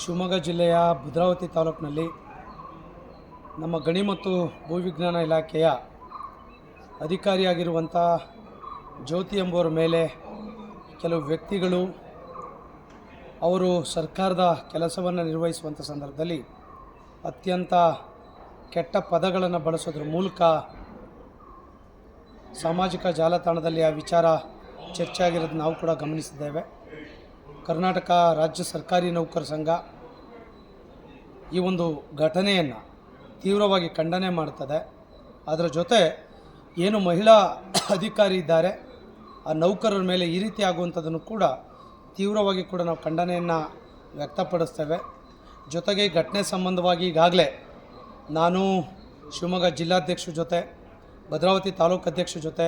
ಶಿವಮೊಗ್ಗ ಜಿಲ್ಲೆಯ ಭದ್ರಾವತಿ ತಾಲೂಕಿನಲ್ಲಿ ನಮ್ಮ ಗಣಿ ಮತ್ತು ಭೂವಿಜ್ಞಾನ ಇಲಾಖೆಯ ಅಧಿಕಾರಿಯಾಗಿರುವಂಥ ಜ್ಯೋತಿ ಎಂಬುವರ ಮೇಲೆ ಕೆಲವು ವ್ಯಕ್ತಿಗಳು ಅವರು ಸರ್ಕಾರದ ಕೆಲಸವನ್ನು ನಿರ್ವಹಿಸುವಂಥ ಸಂದರ್ಭದಲ್ಲಿ ಅತ್ಯಂತ ಕೆಟ್ಟ ಪದಗಳನ್ನು ಬಳಸೋದ್ರ ಮೂಲಕ ಸಾಮಾಜಿಕ ಜಾಲತಾಣದಲ್ಲಿ ಆ ವಿಚಾರ ಚರ್ಚೆ ಆಗಿರೋದು ನಾವು ಕೂಡ ಗಮನಿಸಿದ್ದೇವೆ. ಕರ್ನಾಟಕ ರಾಜ್ಯ ಸರ್ಕಾರಿ ನೌಕರ ಸಂಘ ಈ ಒಂದು ಘಟನೆಯನ್ನು ತೀವ್ರವಾಗಿ ಖಂಡನೆ ಮಾಡ್ತದೆ. ಅದರ ಜೊತೆ ಏನು ಮಹಿಳಾ ಅಧಿಕಾರಿ ಇದ್ದಾರೆ, ಆ ನೌಕರರ ಮೇಲೆ ಈ ರೀತಿ ಆಗುವಂಥದ್ದನ್ನು ಕೂಡ ತೀವ್ರವಾಗಿ ಕೂಡ ನಾವು ಖಂಡನೆಯನ್ನು ವ್ಯಕ್ತಪಡಿಸ್ತೇವೆ. ಜೊತೆಗೆ ಘಟನೆ ಸಂಬಂಧವಾಗಿ ಈಗಾಗಲೇ ನಾನು ಶಿವಮೊಗ್ಗ ಜಿಲ್ಲಾಧ್ಯಕ್ಷರ ಜೊತೆ, ಭದ್ರಾವತಿ ತಾಲೂಕು ಅಧ್ಯಕ್ಷರ ಜೊತೆ,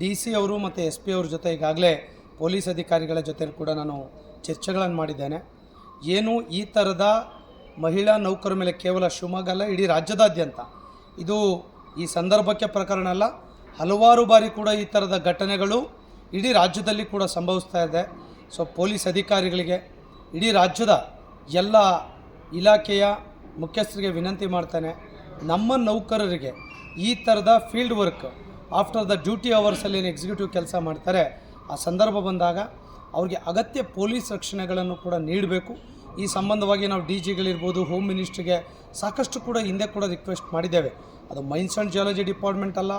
ಡಿ ಸಿ ಅವರು ಮತ್ತು ಎಸ್ ಪಿ ಅವ್ರ ಜೊತೆ ಈಗಾಗಲೇ ಪೊಲೀಸ್ ಅಧಿಕಾರಿಗಳ ಜೊತೆ ಕೂಡ ನಾನು ಚರ್ಚೆಗಳನ್ನು ಮಾಡಿದ್ದೇನೆ. ಏನು ಈ ಥರದ ಮಹಿಳಾ ನೌಕರ ಮೇಲೆ ಕೇವಲ ಶಿವಮೊಗ್ಗ ಅಲ್ಲ, ಇಡೀ ರಾಜ್ಯದಾದ್ಯಂತ. ಇದು ಈ ಸಂದರ್ಭಕ್ಕೆ ಪ್ರಕರಣ ಅಲ್ಲ, ಹಲವಾರು ಬಾರಿ ಕೂಡ ಈ ಥರದ ಘಟನೆಗಳು ಇಡೀ ರಾಜ್ಯದಲ್ಲಿ ಕೂಡ ಸಂಭವಿಸ್ತಾ ಇದೆ. ಸೊ ಪೊಲೀಸ್ ಅಧಿಕಾರಿಗಳಿಗೆ ಇಡೀ ರಾಜ್ಯದ ಎಲ್ಲ ಇಲಾಖೆಯ ಮುಖ್ಯಸ್ಥರಿಗೆ ವಿನಂತಿ ಮಾಡ್ತಾನೆ, ನಮ್ಮ ನೌಕರರಿಗೆ ಈ ಥರದ field work after the duty ಅವರ್ಸಲ್ಲಿ ಏನು ಎಕ್ಸಿಕ್ಯೂಟಿವ್ ಕೆಲಸ ಮಾಡ್ತಾರೆ ಆ ಸಂದರ್ಭ ಬಂದಾಗ ಅವ್ರಿಗೆ ಅಗತ್ಯ ಪೊಲೀಸ್ ರಕ್ಷಣೆಗಳನ್ನು ಕೂಡ ನೀಡಬೇಕು. ಈ ಸಂಬಂಧವಾಗಿ ನಾವು ಡಿ ಜಿಗಳಿರ್ಬೋದು ಹೋಮ್ ಮಿನಿಸ್ಟ್ರಿಗೆ ಸಾಕಷ್ಟು ಕೂಡ ಹಿಂದೆ ಕೂಡ ರಿಕ್ವೆಸ್ಟ್ ಮಾಡಿದ್ದೇವೆ. ಅದು ಮೈನ್ಸ್ ಆ್ಯಂಡ್ ಜಿಯಾಲಜಿ ಡಿಪಾರ್ಟ್ಮೆಂಟ್ ಅಲ್ಲ,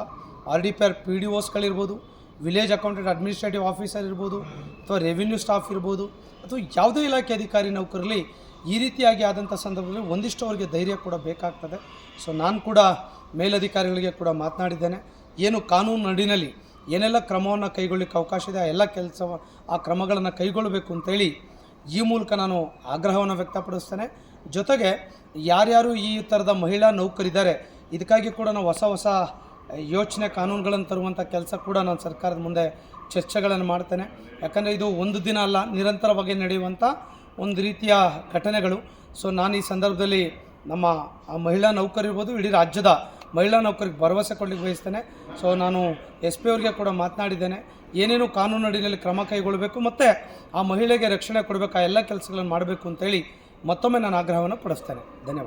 R D P R, P D ಓಸ್ಗಳಿರ್ಬೋದು village accountant administrative officer ಇರ್ಬೋದು, ಅಥವಾ ರೆವಿನ್ಯೂ ಸ್ಟಾಫ್ ಇರ್ಬೋದು, ಅಥವಾ ಯಾವುದೇ ಇಲಾಖೆ ಅಧಿಕಾರಿ ನೌಕರರಲ್ಲಿ ಈ ರೀತಿಯಾಗಿ ಆದಂಥ ಸಂದರ್ಭದಲ್ಲಿ ಒಂದಿಷ್ಟು ಅವರಿಗೆ ಧೈರ್ಯ ಕೂಡ ಬೇಕಾಗ್ತದೆ. ಸೊ ನಾನು ಕೂಡ ಮೇಲಧಿಕಾರಿಗಳಿಗೆ ಕೂಡ ಮಾತನಾಡಿದ್ದೇನೆ. ಏನು ಕಾನೂನು ನಡಿನಲ್ಲಿ ಏನೆಲ್ಲ ಕ್ರಮವನ್ನು ಕೈಗೊಳ್ಳಿಕ್ಕೆ ಅವಕಾಶ ಇದೆ, ಆ ಎಲ್ಲ ಕೆಲಸ ಆ ಕ್ರಮಗಳನ್ನು ಕೈಗೊಳ್ಳಬೇಕು ಅಂತೇಳಿ ಈ ಮೂಲಕ ನಾನು ಆಗ್ರಹವನ್ನು ವ್ಯಕ್ತಪಡಿಸ್ತೇನೆ. ಜೊತೆಗೆ ಯಾರ್ಯಾರು ಈ ಥರದ ಮಹಿಳಾ ನೌಕರಿದ್ದಾರೆ, ಇದಕ್ಕಾಗಿ ಕೂಡ ನಾವು ಹೊಸ ಹೊಸ ಯೋಚನೆ ಕಾನೂನುಗಳನ್ನು ತರುವಂಥ ಕೆಲಸ ಕೂಡ ನಾನು ಸರ್ಕಾರದ ಮುಂದೆ ಚರ್ಚೆಗಳನ್ನು ಮಾಡ್ತೇನೆ. ಯಾಕಂದರೆ ಇದು ಒಂದು ದಿನ ಅಲ್ಲ, ನಿರಂತರವಾಗಿ ನಡೆಯುವಂಥ ಒಂದು ರೀತಿಯ ಘಟನೆಗಳು. ಸೊ ನಾನು ಈ ಸಂದರ್ಭದಲ್ಲಿ ನಮ್ಮ ಮಹಿಳಾ ನೌಕರಿರ್ಬೋದು ಇಡೀ ರಾಜ್ಯದ ಮಹಿಳಾ ನೌಕರಿಗೆ ಭರವಸೆ ಕೊಡಲಿಕ್ಕೆ ಬಯಸ್ತೇನೆ. ಸೊ ನಾನು ಎಸ್ ಪಿ ಅವರಿಗೆ ಕೂಡ ಮಾತನಾಡಿದ್ದೇನೆ. ಏನೇನು ಕಾನೂನು ಅಡಿಯಲ್ಲಿ ಕ್ರಮ ಕೈಗೊಳ್ಳಬೇಕು ಮತ್ತು ಆ ಮಹಿಳೆಗೆ ರಕ್ಷಣೆ ಕೊಡಬೇಕು, ಆ ಎಲ್ಲ ಕೆಲಸಗಳನ್ನು ಮಾಡಬೇಕು ಅಂತೇಳಿ ಮತ್ತೊಮ್ಮೆ ನಾನು ಆಗ್ರಹವನ್ನು ಪಡಿಸ್ತೇನೆ. ಧನ್ಯವಾದ.